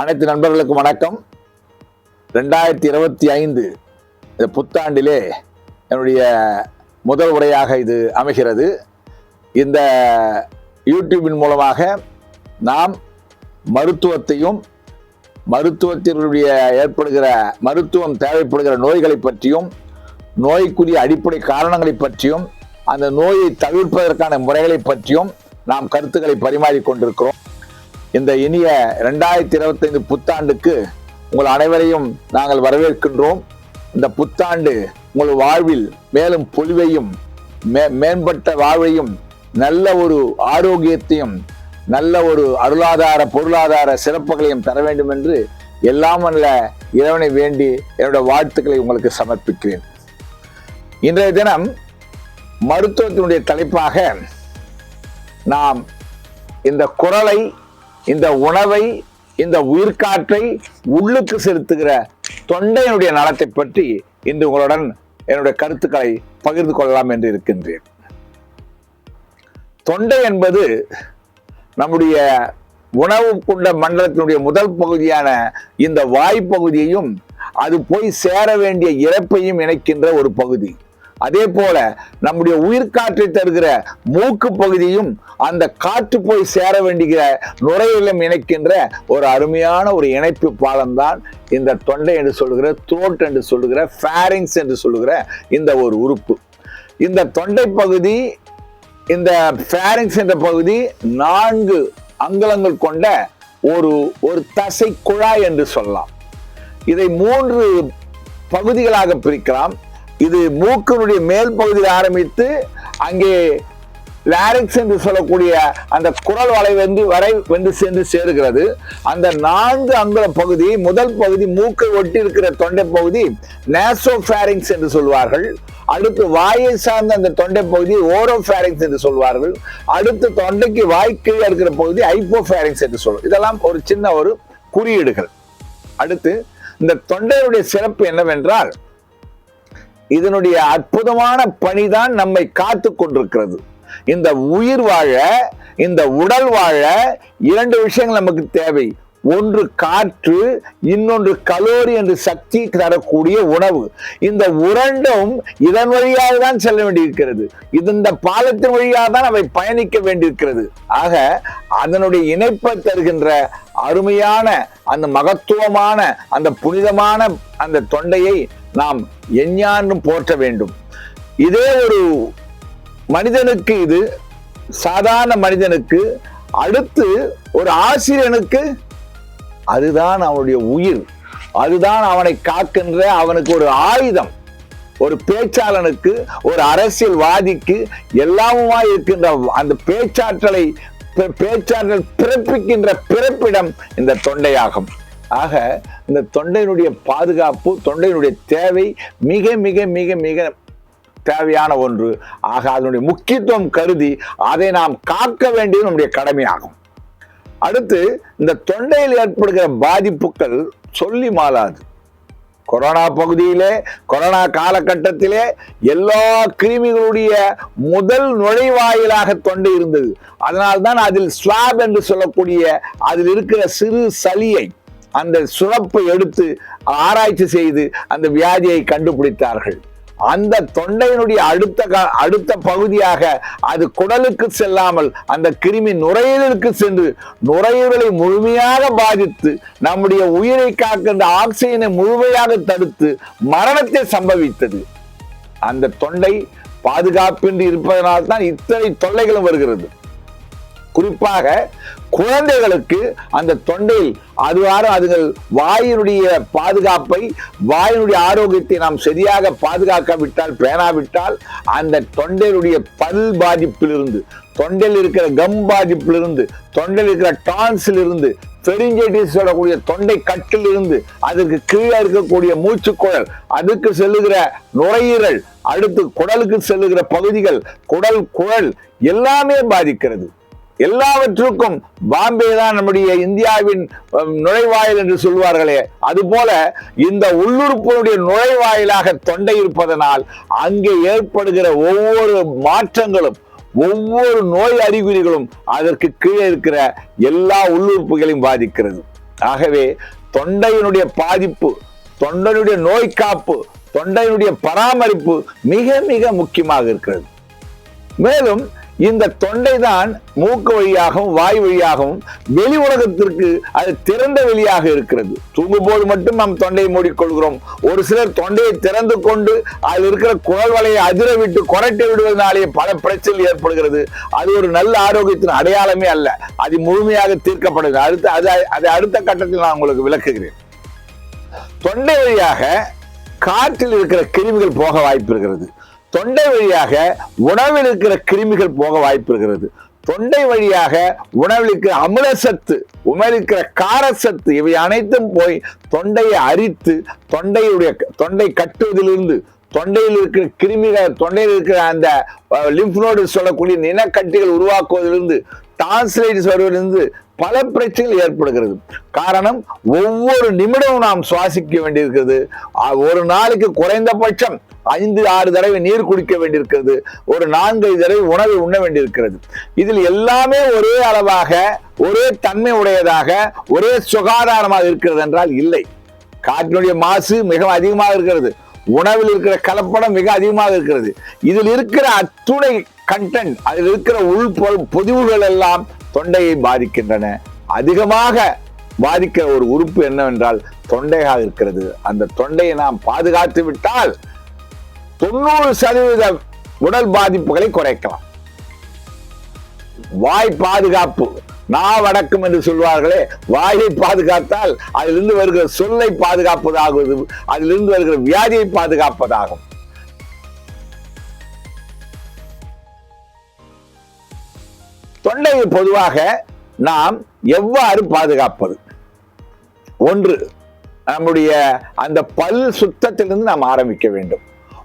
அனைத்து நண்பர்களுக்கும் வணக்கம். ரெண்டாயிரத்தி இருபத்தி ஐந்து இந்த புத்தாண்டிலே என்னுடைய முதல் உரையாக இது அமைகிறது. இந்த யூடியூபின் மூலமாக நாம் மருத்துவத்தையும் மருத்துவத்தினுடைய ஏற்படுகிற மருத்துவம் தேவைப்படுகிற நோய்களை பற்றியும் நோய்க்குரிய அடிப்படை காரணங்களை பற்றியும் அந்த நோயை தவிர்ப்பதற்கான முறைகளை பற்றியும் நாம் கருத்துக்களை பரிமாறிக் கொண்டிருக்கிறோம். இந்த இனிய ரெண்டாயிரத்தி இருபத்தைந்து புத்தாண்டுக்கு உங்கள் அனைவரையும் நாங்கள் வரவேற்கின்றோம். இந்த புத்தாண்டு உங்கள் வாழ்வில் மேலும் பொலிவையும் மே மேம்பட்ட வாழ்வையும் நல்ல ஒரு ஆரோக்கியத்தையும் நல்ல ஒரு அருளாதார பொருளாதார சிறப்புகளையும் தர வேண்டும் என்று எல்லாம் அல்ல இறைவனை வேண்டி என்னுடைய வாழ்த்துக்களை உங்களுக்கு சமர்ப்பிக்கிறேன். இன்றைய தினம் மருத்துவத்தினுடைய தலைப்பாக நாம் இந்த குரலை இந்த உணவை இந்த உயிர்காற்றை உள்ளுக்கு செலுத்துகிற தொண்டையினுடைய நலத்தை பற்றி இன்று உங்களுடன் என்னுடைய கருத்துக்களை பகிர்ந்து கொள்ளலாம் என்று இருக்கின்றேன். தொண்டை என்பது நம்முடைய உணவு கொண்ட மண்டலத்தினுடைய முதல் பகுதியான இந்த வாய்ப்பகுதியையும் அது போய் சேர வேண்டிய இறப்பையும் இணைக்கின்ற ஒரு பகுதி. அதே போல நம்முடைய உயிர்காற்றை தருகிற மூக்கு பகுதியும் அந்த காற்று போய் சேர வேண்டிய நுரையிலும் இணைக்கின்ற ஒரு அருமையான ஒரு இணைப்பு பாலம் தான் இந்த தொண்டை என்று சொல்லுகிற த்ரோட் என்று சொல்லுகிற ஃபேரிங்ஸ் என்று சொல்லுகிற இந்த ஒரு உறுப்பு. இந்த தொண்டை பகுதி இந்த ஃபேரிங்ஸ் என்ற பகுதி நான்கு அங்கலங்கள் கொண்ட ஒரு ஒரு தசை குழாய் என்று சொல்லலாம். இதை மூன்று பகுதிகளாக பிரிக்கலாம். இது மூக்கினுடைய மேல் பகுதியில் ஆரம்பித்து அங்கே லாரிக்ஸ் என்று சொல்லக்கூடிய அந்த குரல் வலை வந்து வரை வந்து சென்று சேருகிறது. அந்த நான்கு அங்குல பகுதி முதல் பகுதி மூக்கை ஒட்டி இருக்கிற தொண்டை பகுதி நேசோஃபேரிங்ஸ் என்று சொல்வார்கள். அடுத்து வாயை சார்ந்த அந்த தொண்டை பகுதி ஓரோஃபேரிங்ஸ் என்று சொல்வார்கள். அடுத்து தொண்டைக்கு வாய்க்கீழே இருக்கிற பகுதி ஐப்போஃபேரிங்ஸ் என்று சொல்லுவோம் இதெல்லாம் ஒரு சின்ன ஒரு குறியீடுகள். அடுத்து இந்த தொண்டையுடைய சிறப்பு என்னவென்றால் இதனுடைய அற்புதமான பணிதான் நம்மை காத்து கொண்டிருக்கிறது. இந்த உயிர் வாழ இந்த உடல் வாழ இரண்டு விஷயங்கள் நமக்கு தேவை. ஒன்று காற்று இன்னொன்று கலோரி என்று சக்தி தரக்கூடிய உணவு. இந்த உரண்டும் இதன் வழியாக தான் செல்ல வேண்டியிருக்கிறது. இது இந்த பாலத்தின் வழியாக தான் அவை பயணிக்க வேண்டியிருக்கிறது. ஆக அதனுடைய இணைப்பை தருகின்ற அருமையான அந்த மகத்துவமான அந்த புனிதமான அந்த தொண்டையை நாம் எஞ்ஞான்றும் போற்ற வேண்டும். இதே ஒரு மனிதனுக்கு இது சாதாரண மனிதனுக்கு அடுத்து ஒரு ஆசிரியனுக்கு அதுதான் அவனுடைய உயிர். அதுதான் அவனை காக்கின்ற அவனுக்கு ஒரு ஆயுதம். ஒரு பேச்சாளனுக்கு ஒரு அரசியல்வாதிக்கு எல்லாமுமா இருக்கின்ற அந்த பேச்சாற்றலை பேச்சாளர்கள் பிறப்பிக்கின்ற பிறப்பிடம் இந்த தொண்டையாகும். ஆக இந்த தொண்டையினுடைய பாதுகாப்பு தொண்டையினுடைய தேவை மிக மிக மிக மிக தேவையான ஒன்று. ஆக அதனுடைய முக்கியத்துவம் கருதி அதை நாம் காக்க வேண்டியது நம்முடைய கடமையாகும். அடுத்து இந்த தொண்டையில் ஏற்படுகிற பாதிப்புகள் சொல்லி மாறாது. கொரோனா பகுதியிலே கொரோனா காலகட்டத்திலே எல்லா கிருமிகளுடைய முதல் நுழைவாயிலாக தொண்டை இருந்தது. அதனால்தான் அதில் ஸ்லாப் என்று சொல்லக்கூடிய அதில் இருக்கிற சிறு சளியை அந்த சுரப்பை எடுத்து ஆராய்ச்சி செய்து அந்த வியாதியை கண்டுபிடித்தார்கள். அந்த தொண்டையினுடைய அடுத்த அடுத்த பகுதியாக அது குடலுக்கு செல்லாமல் அந்த கிருமி நுரையீரலுக்கு சென்று நுரையீரலை முழுமையாக பாதித்து நம்முடைய உயிரை காக்கின்ற ஆக்சிஜனை முழுமையாக தடுத்து மரணத்தை சம்பவித்தது. அந்த தொண்டை பாதுகாப்பின்றி இருப்பதனால் தான் இத்தனை தொல்லைகளும் வருகிறது. குறிப்பாக குழந்தைகளுக்கு அந்த தொண்டையில் அதுவாறு அதுகள் வாயினுடைய பாதுகாப்பை வாயினுடைய ஆரோக்கியத்தை நாம் சரியாக பாதுகாக்காவிட்டால் பேணாவிட்டால் அந்த தொண்டையினுடைய பல் பாதிப்பிலிருந்து தொண்டையில் இருக்கிற கம் பாதிப்பிலிருந்து தொண்டையில் இருக்கிற டான்ஸில் இருந்து பெரிஞ்சைட்டிஸ் சொல்லக்கூடிய தொண்டை கட்டில் இருந்து அதற்கு கீழே இருக்கக்கூடிய மூச்சுக்குழல் அதுக்கு செல்லுகிற நுரையீரல் அடுத்து குடலுக்கு செல்லுகிற பகுதிகள் குடல் குழல் எல்லாமே பாதிக்கிறது. எல்லாவற்றுக்கும் பாம்பே தான் நம்முடைய இந்தியாவின் நுழைவாயில் என்று சொல்வார்களே. அதுபோல இந்த உள்ளுறுப்பினுடைய நுழைவாயிலாக தொண்டை இருப்பதனால் அங்கே ஏற்படுகிற ஒவ்வொரு மாற்றங்களும் ஒவ்வொரு நோய் அறிகுறிகளும் அதற்கு கீழே இருக்கிற எல்லா உள்ளுறுப்புகளையும் பாதிக்கிறது. ஆகவே தொண்டையினுடைய பாதிப்பு தொண்டனுடைய நோய் காப்பு தொண்டையினுடைய பராமரிப்பு மிக மிக முக்கியமாக இருக்கிறது. மேலும் இந்த தொண்டை தான் மூக்கு வழியாகவும் வாய் வழியாகவும் வெளி உலகத்திற்கு அது திறந்த வெளியாக இருக்கிறது. தூங்கும் போது மட்டும் நாம் தொண்டையை மூடிக்கொள்கிறோம். ஒரு சிலர் தொண்டையை திறந்து கொண்டு அதில் இருக்கிற குரல் வலையை அதிர விட்டு குரட்டி விடுவதனாலேயே பல பிரச்சனைகள் ஏற்படுகிறது. அது ஒரு நல்ல ஆரோக்கியத்தின் அடையாளமே அல்ல. அது முழுமையாக தீர்க்கப்படுது. அடுத்த அது அதை அடுத்த கட்டத்தில் நான் உங்களுக்கு விளக்குகிறேன். தொண்டை வழியாக காற்றில் இருக்கிற கிருமிகள் போக வாய்ப்பு இருக்கிறது. தொண்டை வழியாக உணவில் இருக்கிற கிருமிகள் போக வாய்ப்பு இருக்கிறது. தொண்டை வழியாக உணவில் இருக்கிற அமிலசத்து உணவில் இருக்கிற காரசத்து இவை அனைத்தும் போய் தொண்டையை அரித்து தொண்டையுடைய தொண்டை கட்டுவதிலிருந்து தொண்டையில் இருக்கிற கிருமிகள் தொண்டையில் இருக்கிற அந்த லிம்ப் நோடு சொல்லக்கூடிய நிலக்கட்டிகள் உருவாக்குவதிலிருந்து டான்ஸ்லைட்ஸ் வருவதிலிருந்து பல பிரச்சனைகள் ஏற்படுகிறது. காரணம் ஒவ்வொரு நிமிடமும் நாம் சுவாசிக்க வேண்டியிருக்கிறது. ஒரு நாளைக்கு குறைந்தபட்சம் ஐந்து ஆறு தடவை நீர் குடிக்க வேண்டியிருக்கிறது. ஒரு நான்கு ஐந்து தடவை உணவை உண்ண வேண்டியிருக்கிறது. இதில் எல்லாமே ஒரே அளவாக ஒரே தன்மை உடையதாக ஒரே சுகாதாரமாக இருக்கிறது என்றால் இல்லை. காற்றினுடைய மாசு மிக அதிகமாக இருக்கிறது. உணவில் இருக்கிற கலப்படம் மிக அதிகமாக இருக்கிறது. இதில் இருக்கிற அத்துணை கண்டென்ட் அதில் இருக்கிற உள் பொதிவுகள் எல்லாம் தொண்டையை பாதிக்கின்றன. அதிகமாக பாதிக்கிற ஒரு உறுப்பு என்னவென்றால் தொண்டையாக இருக்கிறது. அந்த தொண்டையை நாம் பாதுகாத்து விட்டால் தொண்ணூறு சதவீத உடல் பாதிப்புகளை குறைக்கலாம். வாய் பாதுகாப்பு நாவடக்கம் என்று சொல்வார்களே வாயை பாதுகாத்தால் அதிலிருந்து வருகிற சொல்லை பாதுகாப்பதாகுவது அதிலிருந்து வருகிற வியாதியை பாதுகாப்பதாகும். தொண்டையை பொதுவாக நாம் எவ்வாறு பாதுகாப்பது? ஒன்று நம்முடைய அந்த பல் சுத்தத்திலிருந்து நாம் ஆரம்பிக்க வேண்டும்.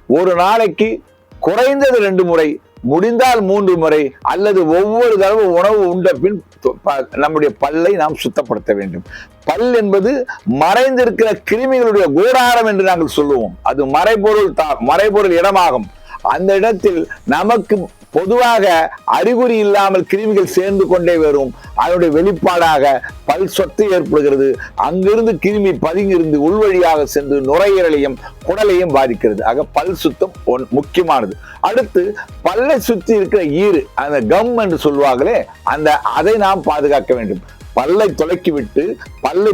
ஒரு நாளைக்கு குறைந்தது ரெண்டு முறை முடிந்தால் மூன்று முறை அல்லது ஒவ்வொரு தடவை உணவு உண்ட பின் ப- நம்முடைய பல்லை நாம் சுத்தப்படுத்த வேண்டும். பல் என்பது மறைந்திருக்கிற கிருமிகளுடைய கூடாரம் என்று நாங்கள் சொல்லுவோம். அது மறைபொருள் தா- மறைபொருள் இடமாகும். அந்த இடத்தில் நமக்கு பொதுவாக அறிகுறி இல்லாமல் கிருமிகள் சேர்ந்து கொண்டே வரும். அதனுடைய வெளிப்பாடாக பல் சொத்து ஏற்படுகிறது. அங்கிருந்து கிருமி பதுங்கிருந்து உள்வழியாக சென்று நுரையீரலையும் குடலையும் பாதிக்கிறது. ஆக பல் சுத்தம் ஒன்- முக்கியமானது. அடுத்து பல்லை சுற்றி இருக்கிற ஈறு அந்த கம் என்று சொல்வார்களே அந்த அதை நாம் பாதுகாக்க வேண்டும். பல்லை துலக்கி விட்டு பல்லை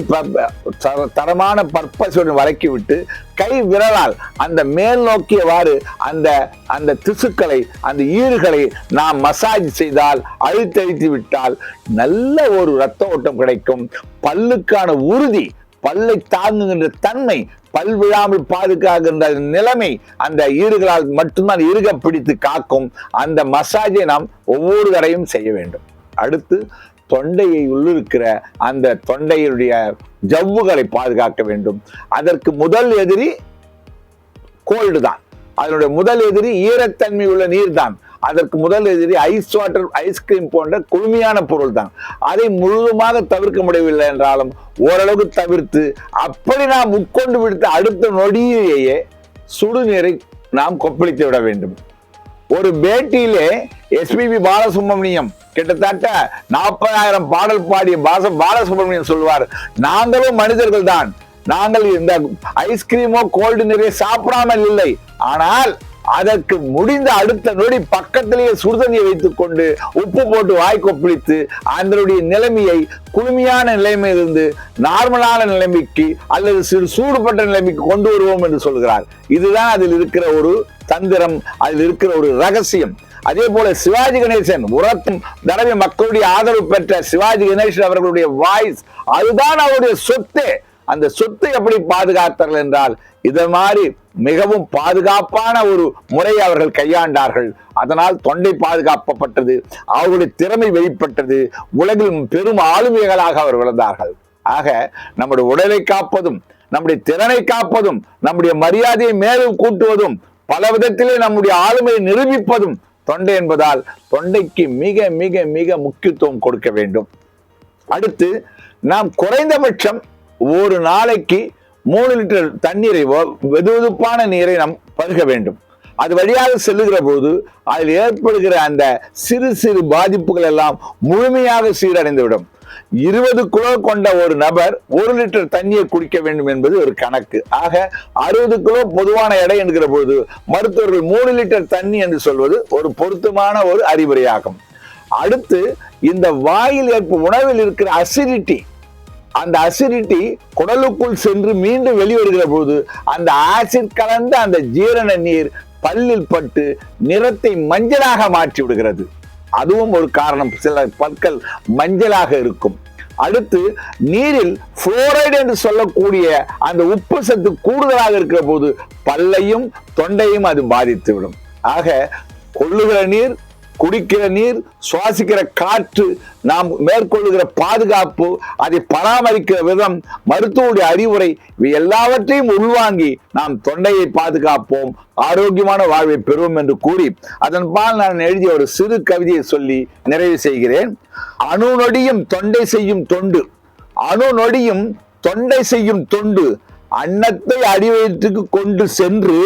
தரமான பற்பசுடன் வளைக்கி விட்டு கை விரலால் அந்த மேல் நோக்கியவாறு அந்த அந்த திசுக்களை அந்த ஈறுகளை நாம் மசாஜ் செய்தால் அழுத்தழித்து விட்டால் நல்ல ஒரு ரத்த ஓட்டம் கிடைக்கும். பல்லுக்கான உறுதி பல்லை தாங்குகின்ற தன்மை பல் விழாமல் பாதுகாக்கின்ற நிலைமை அந்த ஈறுகளால் மட்டும்தான் இறுக பிடித்து காக்கும். அந்த மசாஜை நாம் ஒவ்வொரு தடையும் செய்ய வேண்டும். அடுத்து தொண்டையை உள்ளிருக்கிற அந்த தொண்டையுடைய ஜவ்வுகளை பாதுகாக்க வேண்டும். அதற்கு முதல் எதிரி கோல்டு தான். அதனுடைய முதல் எதிரி ஈரத்தன்மை உள்ள நீர் தான். அதற்கு முதல் எதிரி ஐஸ் வாட்டர் ஐஸ்கிரீம் போன்ற குளுமையான பொருள் தான். அதை முழுவதுமாக தவிர்க்க முடியவில்லை என்றாலும் ஓரளவுக்கு தவிர்த்து அப்படி நாம் உட்கொண்டு விடுத்த அடுத்த நொடியிலேயே சுடுநீரை நாம் கொப்பளித்து விட வேண்டும். ஒரு பேட்டியிலே எஸ்பிபி பாலசுப்ரமணியம் கிட்டத்தட்ட நாற்பதாயிரம் பாடல் பாடிய பாச பாலசுப்ரமணியம் சொல்வார் நாங்களும் மனிதர்கள் தான் நாங்கள் இந்த ஐஸ்கிரீமோ கோல்டு நிறைய சாப்பிடாமல் இல்லை. ஆனால் அதற்கு முடிந்த அடுத்த நொடி பக்கத்திலேயே சுடுதண்ணியை வைத்துக் கொண்டு உப்பு போட்டு வாய் கொப்பளித்து அதனுடைய நிலைமையை குளுமையான நிலைமையிலிருந்து நார்மலான நிலைமைக்கு அல்லது சிறு சூடுபட்ட நிலைமைக்கு கொண்டு வருவோம் என்று சொல்கிறார். இதுதான் அதில் இருக்கிற ஒரு தந்திரம் அதில் இருக்கிற ஒரு ரகசியம். அதே போல சிவாஜி கணேசன் உரத்தும் தடவை மக்களுடைய ஆதரவு பெற்ற சிவாஜி கணேசன் அவர்களுடைய வாய்ஸ் அதுதான் அவருடைய சொத்து. அந்த சொத்தை எப்படி பாதுகாத்தார்கள் என்றால் இதை மாதிரி மிகவும் பாதுகாப்பான ஒரு முறையை அவர்கள் கையாண்டார்கள். அதனால் தொண்டை பாதுகாக்கப்பட்டது அவர்களுடைய திறமை வெளிப்பட்டது உலகில் பெரும் ஆளுமைகளாக அவர் விளந்தார்கள். ஆக நம்முடைய உடலை காப்பதும் நம்முடைய திறனை காப்பதும் நம்முடைய மரியாதையை மேலும் கூட்டுவதும் பல விதத்திலே நம்முடைய ஆளுமையை நிரூபிப்பதும் தொண்டை என்பதால் தொண்டைக்கு மிக மிக மிக முக்கியத்துவம் கொடுக்க வேண்டும். அடுத்து நாம் குறைந்தபட்சம் ஒரு நாளைக்கு மூணு லிட்டர் தண்ணீரை வெதுவெதுப்பான நீரை நாம் பருக வேண்டும். அது வழியாக செல்லுகிற போது அதில் ஏற்படுகிற அந்த சிறு சிறு பாதிப்புகள் எல்லாம் முழுமையாக சீரடைந்துவிடும். இருபது கிலோ கொண்ட ஒரு நபர் ஒரு லிட்டர் தண்ணியை குடிக்க வேண்டும் என்பது ஒரு கணக்கு. ஆக அறுபது கிலோ பொதுவான எடை என்கிற பொழுது மருத்துவர்கள் மூணு லிட்டர் தண்ணி என்று சொல்வது ஒரு பொருத்தமான ஒரு அறிவுரையாகும். அடுத்து இந்த வாயில் ஏற்ப உணவில் இருக்கிற அசிடிட்டி அந்த அசிடிட்டி குடலுக்குள் சென்று மீண்டும் வெளிவருகிற போது அந்த ஆசிட் கலந்த அந்த ஜீரண நீர் பல்லில் பட்டு நிறத்தை மஞ்சளாக மாற்றி விடுகிறது. அதுவும் ஒரு காரணம். சில பற்கள் மஞ்சளாக இருக்கும். அடுத்து நீரில் புளோரைடு என்று சொல்லக்கூடிய அந்த உப்பு சத்து கூடுதலாக இருக்கிற போது பல்லையும் தொண்டையும் அது பாதித்துவிடும். ஆக கொள்ளுகிற நீர் குடிக்கிற நீர் சுவாசிக்கிற காற்று நாம் மேற்கொள்ளுகிற பாதுகாப்பு அதை பராமரிக்கிற விதம் மருத்துவருடைய அறிவுரை இவை எல்லாவற்றையும் உள்வாங்கி நாம் தொண்டையை பாதுகாப்போம் ஆரோக்கியமான வாழ்வை பெறுவோம் என்று கூறி அதன் பால் நான் எழுதிய ஒரு சிறு கவிதையை சொல்லி நிறைவு செய்கிறேன். அணு நொடியும் தொண்டை செய்யும் தொண்டு. அணு நொடியும் தொண்டை செய்யும் தொண்டு. அன்னத்தை அடிவயிற்றுக்கு கொண்டு சென்று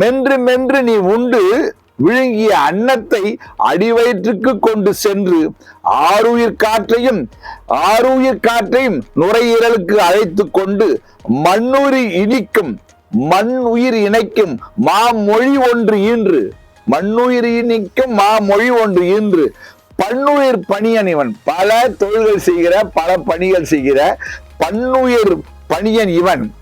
மென்று மென்று நீ உண்டு விழுங்கிய அன்னத்தை அடிவயிற்றுக்கு கொண்டு சென்று ஆறுயிர் காற்றையும் ஆறுயிர் காற்றையும் நுரையீரலுக்கு அழைத்து கொண்டு மண்ணுயிர் இனிக்கும் மண் உயிர் இணைக்கும் மாமொழி ஒன்று ஈன்று. மண்ணுயிர் இனிக்கும் மாமொழி ஒன்று ஈன்று. பன்னுயிர் பணியன் இவன். பல தொழில்கள் செய்கிற பல பணிகள் செய்கிற பன்னுயிர் பணியன் இவன்.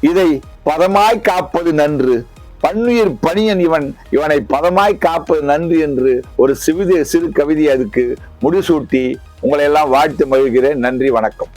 இதை பதமாய் காப்பது நன்று. பன்னுயிர் பணியன் இவன் இவனை பதமாய் காப்பது நன்று என்று ஒரு சிவித சிறு கவிதை அதுக்கு முடிசூட்டி உங்களை எல்லாம் வாழ்த்து மகிழ்கிறேன். நன்றி வணக்கம்.